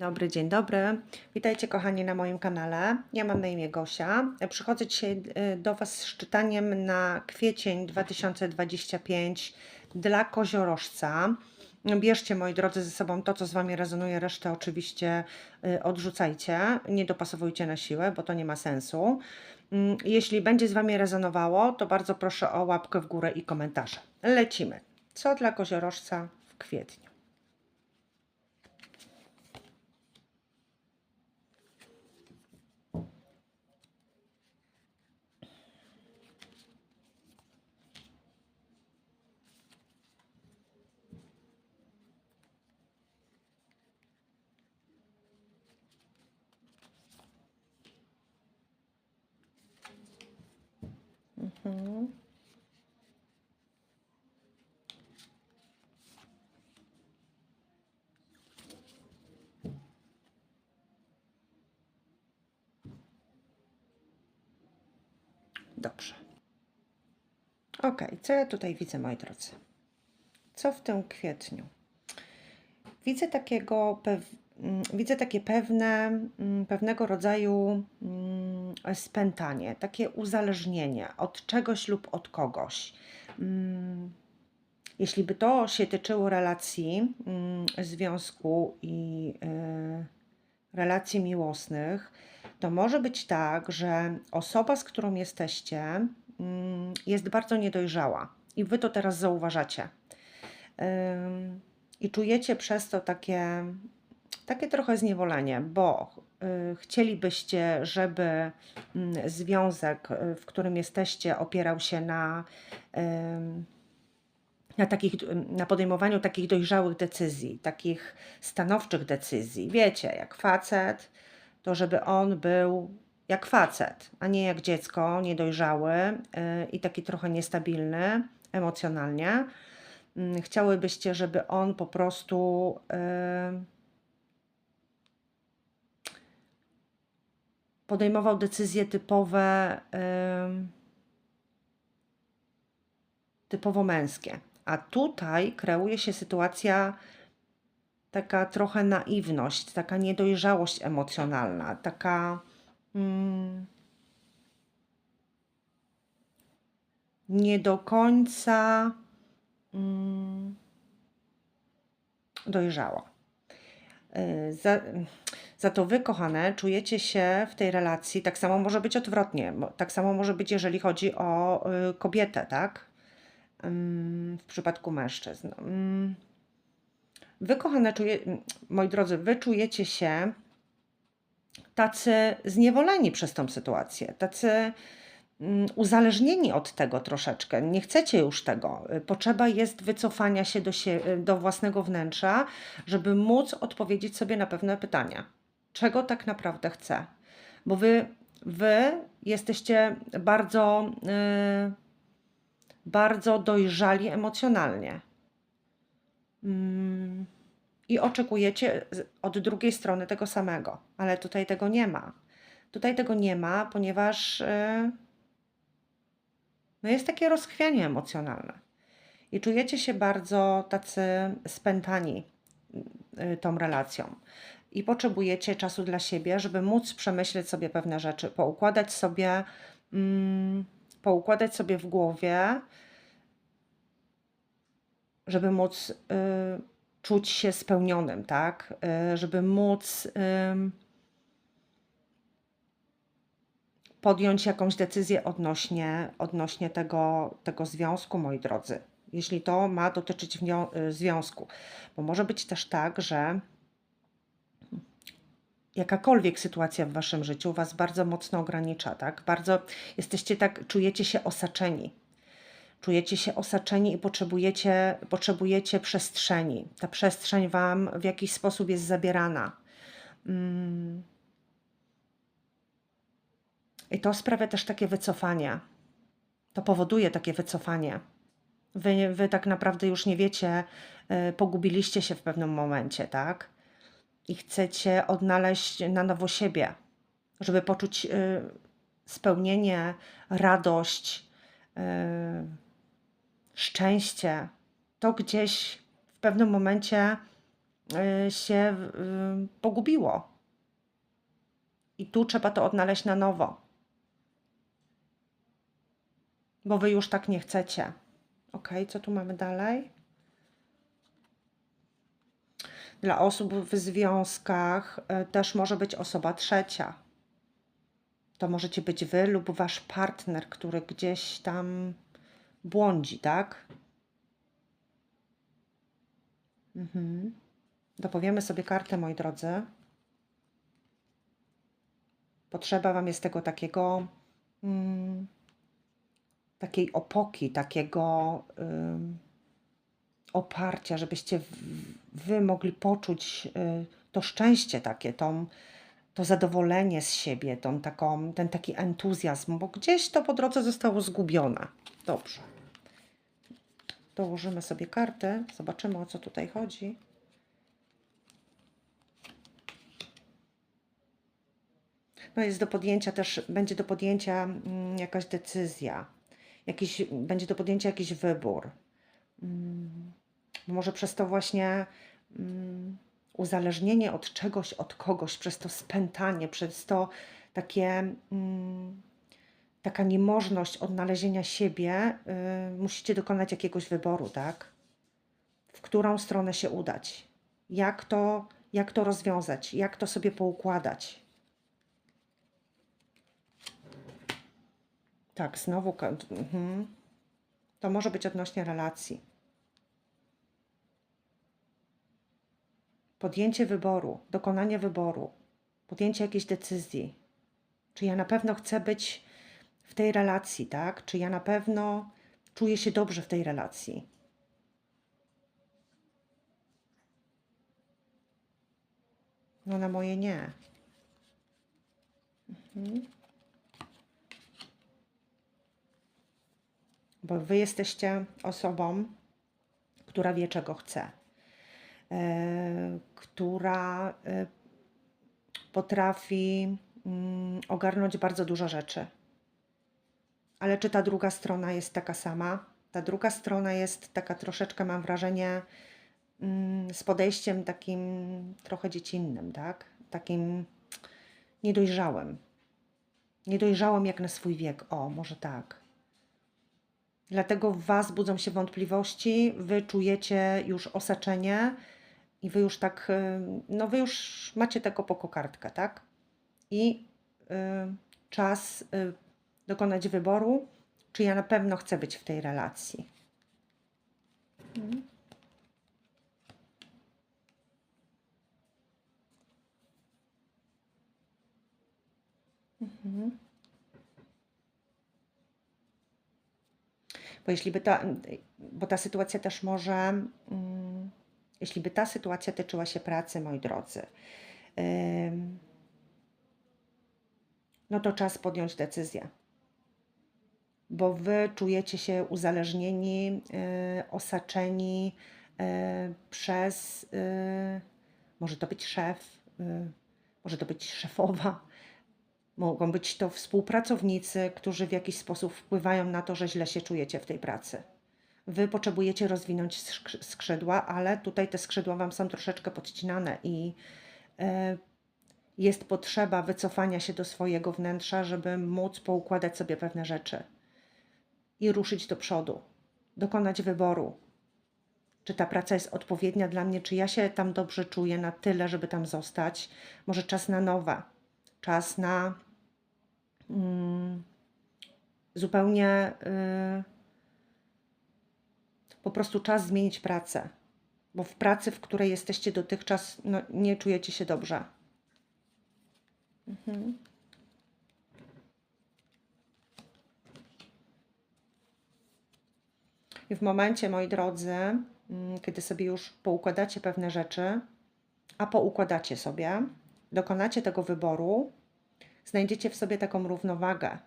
Dobry, dzień dobry. Witajcie kochani na moim kanale. Ja mam na imię Gosia. Przychodzę dzisiaj y, do Was z czytaniem na kwiecień 2025 dla koziorożca. Bierzcie moi drodzy ze sobą to, co z Wami rezonuje, resztę oczywiście y, odrzucajcie. Nie dopasowujcie na siłę, bo to nie ma sensu. Mm, Jeśli będzie z Wami rezonowało, to bardzo proszę o łapkę w górę i komentarze. Lecimy. Co dla koziorożca w kwietniu? Mhm. Dobrze. Ok, co ja tutaj widzę, moi drodzy? Co w tym kwietniu? Widzę takiego, pew... mm, widzę takie pewne, mm, pewnego rodzaju mm, spętanie, takie uzależnienie od czegoś lub od kogoś. Mm, Jeśli by to się tyczyło relacji, mm, związku i y, relacji miłosnych, to może być tak, że osoba, z którą jesteście, mm, jest bardzo niedojrzała i wy to teraz zauważacie. I czujecie przez to takie, takie trochę zniewolenie, bo chcielibyście, żeby mm, związek, y, w którym jesteście, opierał się na, na, takich, na podejmowaniu takich dojrzałych decyzji, takich stanowczych decyzji. Wiecie, jak facet, to żeby on był jak facet, a nie jak dziecko, niedojrzały y, i taki trochę niestabilny emocjonalnie. Mm, Chciałybyście, żeby on po prostu y, podejmował decyzje typowe, typowo męskie. A tutaj kreuje się sytuacja taka trochę naiwność, taka niedojrzałość emocjonalna, taka mm, nie do końca mm, dojrzała. Y, Za, za to wy, kochane, czujecie się w tej relacji, tak samo może być odwrotnie, tak samo może być, jeżeli chodzi o y, kobietę, tak? Ym, W przypadku mężczyzn. Ym, Wy, kochane, czuje, moi drodzy, wy czujecie się tacy zniewoleni przez tą sytuację, tacy mm, uzależnieni od tego troszeczkę. Nie chcecie już tego. Potrzeba jest wycofania się do, sie, do własnego wnętrza, żeby móc odpowiedzieć sobie na pewne pytania. Czego tak naprawdę chcę? Bo wy, wy jesteście bardzo, yy, bardzo dojrzali emocjonalnie. Mm, I oczekujecie od drugiej strony tego samego, ale tutaj tego nie ma. Tutaj tego nie ma, ponieważ yy, no jest takie rozchwianie emocjonalne. I czujecie się bardzo tacy spętani y, tą relacją. I potrzebujecie czasu dla siebie, żeby móc przemyśleć sobie pewne rzeczy, poukładać sobie, mm, poukładać sobie w głowie, żeby móc y, czuć się spełnionym, tak? Y, żeby móc ym, podjąć jakąś decyzję odnośnie, odnośnie tego, tego związku, moi drodzy. Jeśli to ma dotyczyć y, związku, bo może być też tak, że jakakolwiek sytuacja w waszym życiu was bardzo mocno ogranicza, tak? Bardzo jesteście tak, czujecie się osaczeni. Czujecie się osaczeni i potrzebujecie, potrzebujecie przestrzeni. Ta przestrzeń wam w jakiś sposób jest zabierana. Mm. I to sprawia też takie wycofanie. To powoduje takie wycofanie. Wy, wy tak naprawdę już nie wiecie, y, pogubiliście się w pewnym momencie, tak? I chcecie odnaleźć na nowo siebie, żeby poczuć y, spełnienie, radość, y, szczęście. To gdzieś w pewnym momencie y, się pogubiło. I tu trzeba to odnaleźć na nowo. Bo wy już tak nie chcecie. Ok, co tu mamy dalej? Dla osób w związkach y, też może być osoba trzecia. To możecie być wy lub wasz partner, który gdzieś tam błądzi, tak? Mhm. Dopowiemy sobie kartę, moi drodzy. Potrzeba Wam jest tego takiego, mm, takiej opoki, takiego ym, oparcia, żebyście Wy mogli poczuć y, to szczęście takie, tą, to zadowolenie z siebie, tą taką, ten taki entuzjazm, bo gdzieś to po drodze zostało zgubione. Dobrze. Dołożymy sobie kartę, zobaczymy o co tutaj chodzi. No jest do podjęcia też, będzie do podjęcia mm, jakaś decyzja, jakiś, będzie do podjęcia jakiś wybór. Mm, może przez to właśnie mm, uzależnienie od czegoś, od kogoś, przez to spętanie, przez to takie mm, taka niemożność odnalezienia siebie, y, musicie dokonać jakiegoś wyboru, tak? W którą stronę się udać? Jak to, jak to rozwiązać? Jak to sobie poukładać? Tak, znowu. Mhm. To może być odnośnie relacji. Podjęcie wyboru, dokonanie wyboru, podjęcie jakiejś decyzji. Czy ja na pewno chcę być w tej relacji, tak? Czy ja na pewno czuję się dobrze w tej relacji? No na moje nie. Mhm. Bo wy jesteście osobą, która wie, czego chce, która e, potrafi mm, ogarnąć bardzo dużo rzeczy. Ale czy ta druga strona jest taka sama? Ta druga strona jest taka troszeczkę, mam wrażenie, mm, z podejściem takim trochę dziecinnym, tak? Takim niedojrzałym. Niedojrzałym jak na swój wiek. O, może tak. Dlatego w Was budzą się wątpliwości, Wy czujecie już osaczenie i Wy już tak, y, no Wy już macie tego kokardkę, tak? I y, czas y, dokonać wyboru, czy ja na pewno chcę być w tej relacji. Mhm. Mhm. Bo jeśli by ta, bo ta sytuacja też może, mm, jeśli by ta sytuacja tyczyła się pracy, moi drodzy, no to czas podjąć decyzję. Bo wy czujecie się uzależnieni, y, osaczeni y, przez, y, może to być szef, może to być szefowa, mogą być to współpracownicy, którzy w jakiś sposób wpływają na to, że źle się czujecie w tej pracy. Wy potrzebujecie rozwinąć skrzy- skrzydła, ale tutaj te skrzydła Wam są troszeczkę podcinane i e, jest potrzeba wycofania się do swojego wnętrza, żeby móc poukładać sobie pewne rzeczy i ruszyć do przodu, dokonać wyboru. Czy ta praca jest odpowiednia dla mnie, czy ja się tam dobrze czuję na tyle, żeby tam zostać? Może czas na nowe, czas na mm, zupełnie y, po prostu czas zmienić pracę, bo w pracy, w której jesteście dotychczas, no, nie czujecie się dobrze. Mhm. I w momencie, moi drodzy, mm, kiedy sobie już poukładacie pewne rzeczy, a poukładacie sobie, dokonacie tego wyboru, znajdziecie w sobie taką równowagę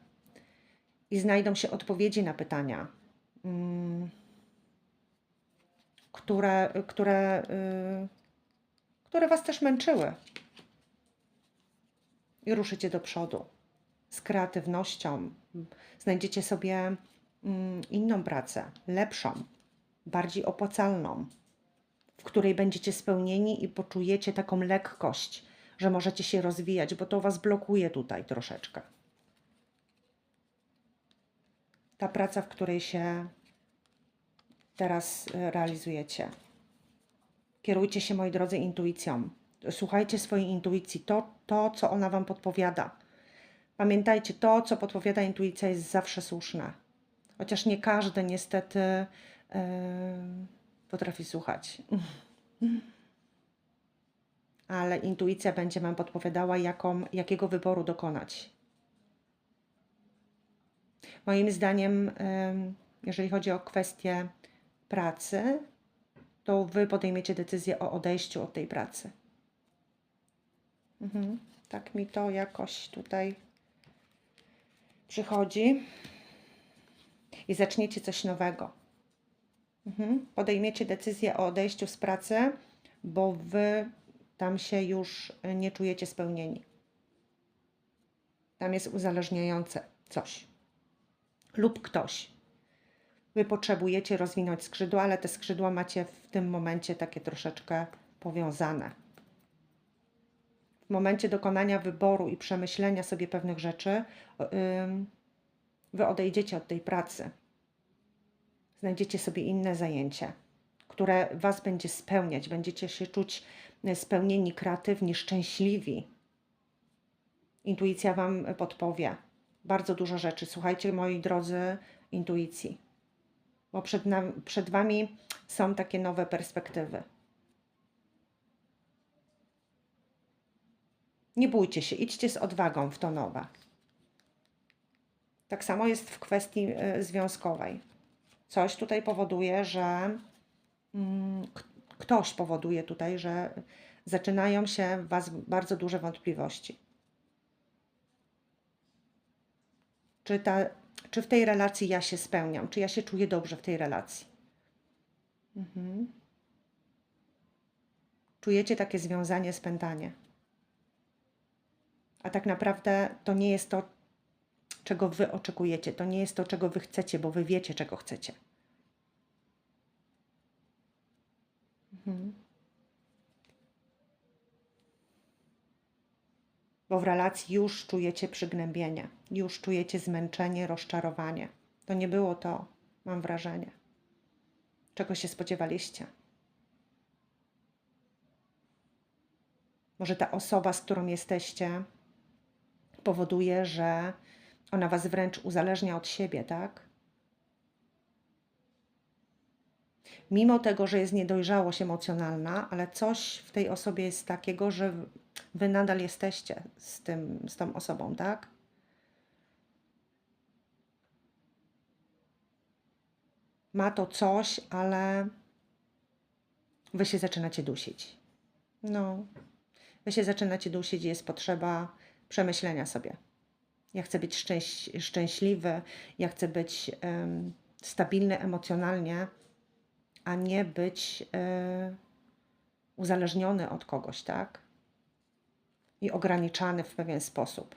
i znajdą się odpowiedzi na pytania, mm, które, które, y, które Was też męczyły. I ruszycie do przodu z kreatywnością. Znajdziecie sobie mm, inną pracę, lepszą, bardziej opłacalną, w której będziecie spełnieni i poczujecie taką lekkość, że możecie się rozwijać, bo to Was blokuje tutaj troszeczkę. Ta praca, w której się teraz e, realizujecie. Kierujcie się, moi drodzy, intuicją. Słuchajcie swojej intuicji, to, to co ona Wam podpowiada. Pamiętajcie, to, co podpowiada intuicja, jest zawsze słuszne. Chociaż nie każdy niestety yy, potrafi słuchać. Ale intuicja będzie Wam podpowiadała, jaką, jakiego wyboru dokonać. Moim zdaniem, jeżeli chodzi o kwestię pracy, to Wy podejmiecie decyzję o odejściu od tej pracy. Mhm. Tak mi to jakoś tutaj przychodzi. I zaczniecie coś nowego. Mhm. Podejmiecie decyzję o odejściu z pracy, bo Wy tam się już nie czujecie spełnieni. Tam jest uzależniające coś lub ktoś. Wy potrzebujecie rozwinąć skrzydła, ale te skrzydła macie w tym momencie takie troszeczkę powiązane. W momencie dokonania wyboru i przemyślenia sobie pewnych rzeczy, wy odejdziecie od tej pracy. Znajdziecie sobie inne zajęcie, które was będzie spełniać. Będziecie się czuć spełnieni, kreatywni, szczęśliwi. Intuicja wam podpowie bardzo dużo rzeczy. Słuchajcie, moi drodzy, intuicji bo przed, nam, przed Wami są takie nowe perspektywy. Nie bójcie się, idźcie z odwagą w to nowe. Tak samo jest w kwestii y, związkowej. Coś tutaj powoduje, że mm, ktoś powoduje tutaj, że zaczynają się w Was bardzo duże wątpliwości. Czy ta czy w tej relacji ja się spełniam, czy ja się czuję dobrze w tej relacji. Mhm. Czujecie takie związanie, spętanie. A tak naprawdę to nie jest to, czego wy oczekujecie, to nie jest to, czego wy chcecie, bo wy wiecie, czego chcecie. Mhm. Bo w relacji już czujecie przygnębienie, już czujecie zmęczenie, rozczarowanie. To nie było to, mam wrażenie. Czego się spodziewaliście? Może ta osoba, z którą jesteście, powoduje, że ona was wręcz uzależnia od siebie, tak? Mimo tego, że jest niedojrzałość emocjonalna, ale coś w tej osobie jest takiego, że wy nadal jesteście z, tym, z tą osobą, tak? Ma to coś, ale wy się zaczynacie dusić. No, wy się zaczynacie dusić jest potrzeba przemyślenia sobie. Ja chcę być szczęś szczęśliwy, ja chcę być um, stabilny emocjonalnie, a nie być y, uzależniony od kogoś, tak? I ograniczany w pewien sposób.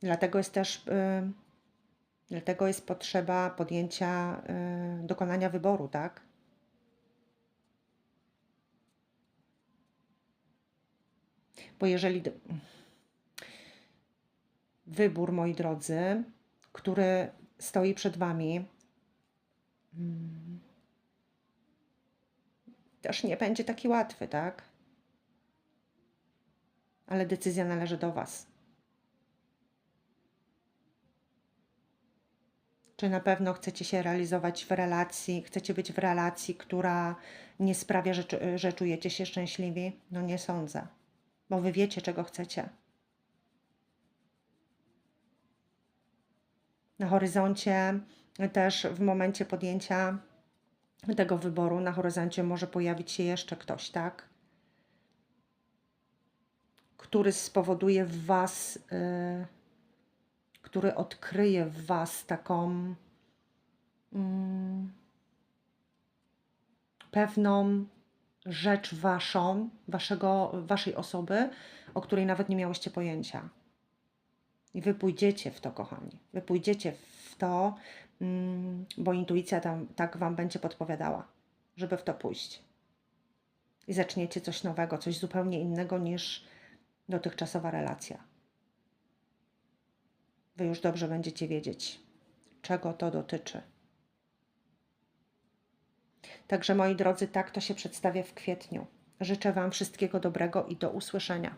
Dlatego jest też yy, dlatego jest potrzeba podjęcia, yy, dokonania wyboru, tak? Bo jeżeli wybór, moi drodzy, który stoi przed Wami, yy, też nie będzie taki łatwy, tak? Ale decyzja należy do Was. Czy na pewno chcecie się realizować w relacji, chcecie być w relacji, która nie sprawia, że, że czujecie się szczęśliwi? No nie sądzę, bo Wy wiecie, czego chcecie. Na horyzoncie też w momencie podjęcia tego wyboru, na horyzoncie może pojawić się jeszcze ktoś, tak? Który spowoduje w Was, y, który odkryje w Was taką mm, pewną rzecz Waszą, waszego, Waszej osoby, o której nawet nie miałyście pojęcia. I Wy pójdziecie w to, kochani. Wy pójdziecie w to, mm, bo intuicja tam tak Wam będzie podpowiadała. żeby w to pójść. I zaczniecie coś nowego, coś zupełnie innego niż dotychczasowa relacja. Wy już dobrze będziecie wiedzieć, czego to dotyczy. Także moi drodzy, tak to się przedstawia w kwietniu. Życzę Wam wszystkiego dobrego i do usłyszenia.